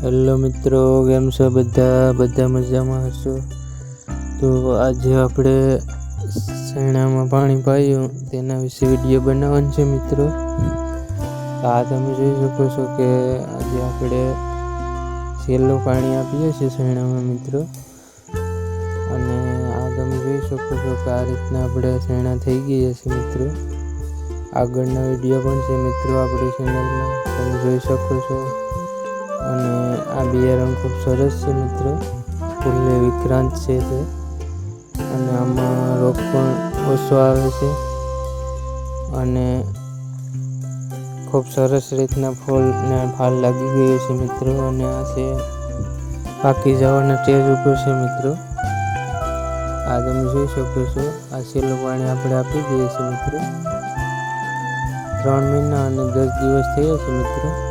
Hello મિત્રો, કેમ છો બધા? બધા મજામાં હશો? તો આજે આપણે શેણામાં પાણી પાયું, તેના વિશે વીડિયો બનાવવાનો છે મિત્રો. આ તમે જોઈ શકો છો કે આજે આપણે છેલ્લું પાણી આપીએ છીએ શેણામાં મિત્રો. અને આ તમે જોઈ શકો છો કે આ રીતના આપણે શેણા થઈ ગયા છે મિત્રો. આગળના વીડિયો પણ છે મિત્રો આપણી ચેનલમાં તમે જોઈ શકો છો. અને આ બિયારણ ખૂબ સરસ છે મિત્રો. ફૂલને વિક્રાંત છે તે. અને આમાં રોગ પણ ઓછો આવે છે. અને ખૂબ સરસ રીતના ફૂલ ને ફાલ લાગી ગયો છે મિત્રો. અને આ છે પાકી જવાના સ્ટેજ ઉપર છે મિત્રો. આ તમે જોઈ શકો છો. આ છેલ્લું પાણી આપણે આપી દઈએ છીએ મિત્રો. ત્રણ મહિના અને દસ દિવસ થયા છે મિત્રો.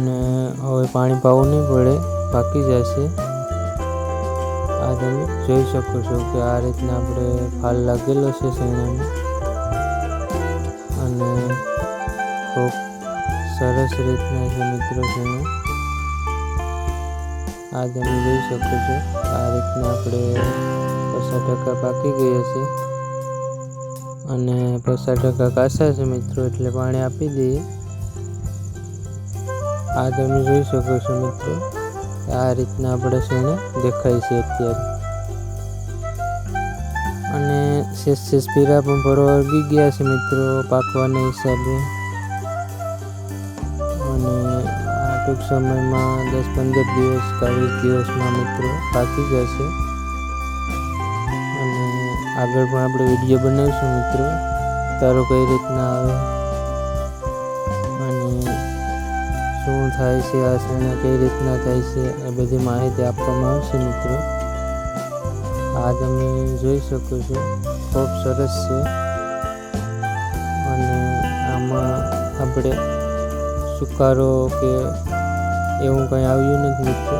અને હવે પાણી પાવું નહીં પડે, પાકી જશે. આ તમે જોઈ શકો છો કે આ રીતના આપણે ફાલ લાગેલો છે શેણામાં અને ખૂબ સરસ રીતના છે મિત્રો શેણા. આ તમે જોઈ શકો છો, આ રીતના આપણે પચાસ ટકા પાકી ગયા છે. અને પચાસ ટકા કાસા છે મિત્રો, એટલે પાણી આપી દઈએ. આ તમે જોઈ શકો છો મિત્રો, આ રીતના આપણે શેણે દેખાય છે અત્યારે. અને શેષ શેષ પીરા પણ ભરવા વળગી ગયા છે મિત્રો, પાકવાના હિસાબે. અને આ ટૂંક સમયમાં દસ પંદર દિવસ કે વીસ દિવસમાં મિત્રો પાકી જશે. અને આગળ પણ આપણે વીડિયો બનાવીશું મિત્રો, તારો કઈ રીતના આવે? થાય છે, આ શેણા કઈ રીતના થાય છે એ બધી માહિતી આપવામાં આવશે મિત્રો. આ તમે જોઈ શકો છો, ખૂબ સરસ છે. અને આમાં આપણે સુકારો કે એવું કંઈ આવ્યું નથી મિત્રો,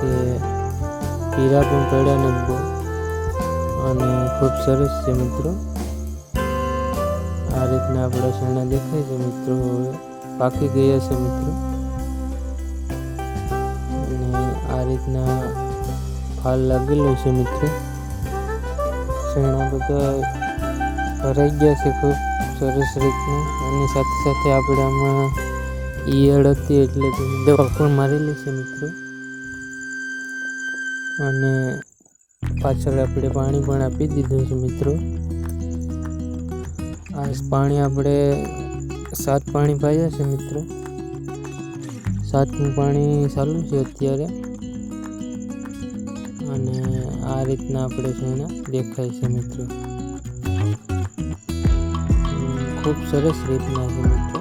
કે પીરા પણ પડ્યા નથી બહુ. અને ખૂબ સરસ છે મિત્રો. આ રીતના આપણા શરણા દેખાય છે મિત્રો હવે. પાકી ગયા છે મિત્રો. અને આ રીતના ફાલ લાગેલો છે મિત્રો. શેણા બધા ભરાઈ ગયા છે ખૂબ સરસ રીતના. અને સાથે સાથે આપણે આમાં ઈયળ હતી એટલે દવા પણ મારેલી છે મિત્રો. અને પાછળ આપણે પાણી પણ આપી દીધું છે મિત્રો. આ પાણી આપણે સાત પાણી પાયા છે મિત્રો. સાતનું પાણી ચાલુ છે અત્યારે. અને આ રીતના આપણે શેણા દેખાય છે મિત્રો. ખૂબ સરસ રીતના છે મિત્રો.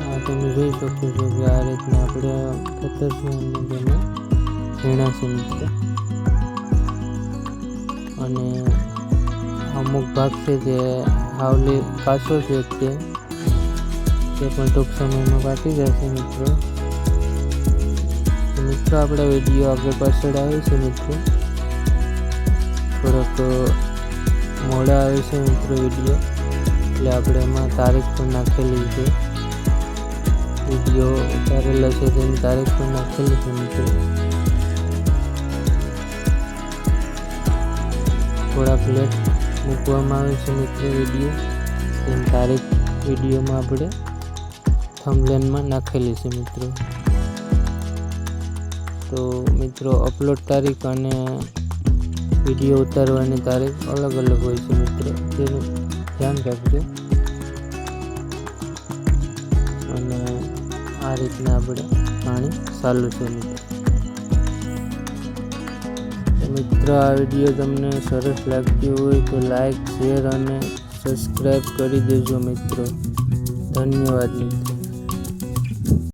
આ તમે જોઈ શકો છો કે આ રીતના આપણે ખેતર છે અને છે મિત્રો. અને અમુક ભાગ છે જે હાવલી પાછો છે તે. તે પણ ટૂંક સમયમાં પાકી જશે મિત્રો. મિત્રો, આપણે વીડિયો આગળ પાછળ આવે છે મિત્રો. થોડોક મોડા આવે છે મિત્રો વીડિયો. એટલે આપણે એમાં તારીખ પણ નાખેલી છે. વીડિયો ઉતારેલો છે તેની તારીખ પણ નાખેલી છે મિત્રો. થોડાક લેટ મૂકવામાં આવે છે મિત્રો વીડિયો તેમ તારીખ વિડીયોમાં આપણે થમલેનમાં નાખેલી છે મિત્રો. તો મિત્રો અપલોડ તારીખ અને વીડિયો ઉતારવાની તારીખ અલગ અલગ હોય છે મિત્રો. તેનું ધ્યાન રાખજો. અને આ રીતના આપણે પાણી ચાલુ છે મિત્રો. મિત્રો, આ વીડિયો તમને સરસ લાગતી હોય તો લાઈક શેર અને સબસ્ક્રાઈબ કરી દેજો મિત્રો. ધન્યવાદ મિત્રો.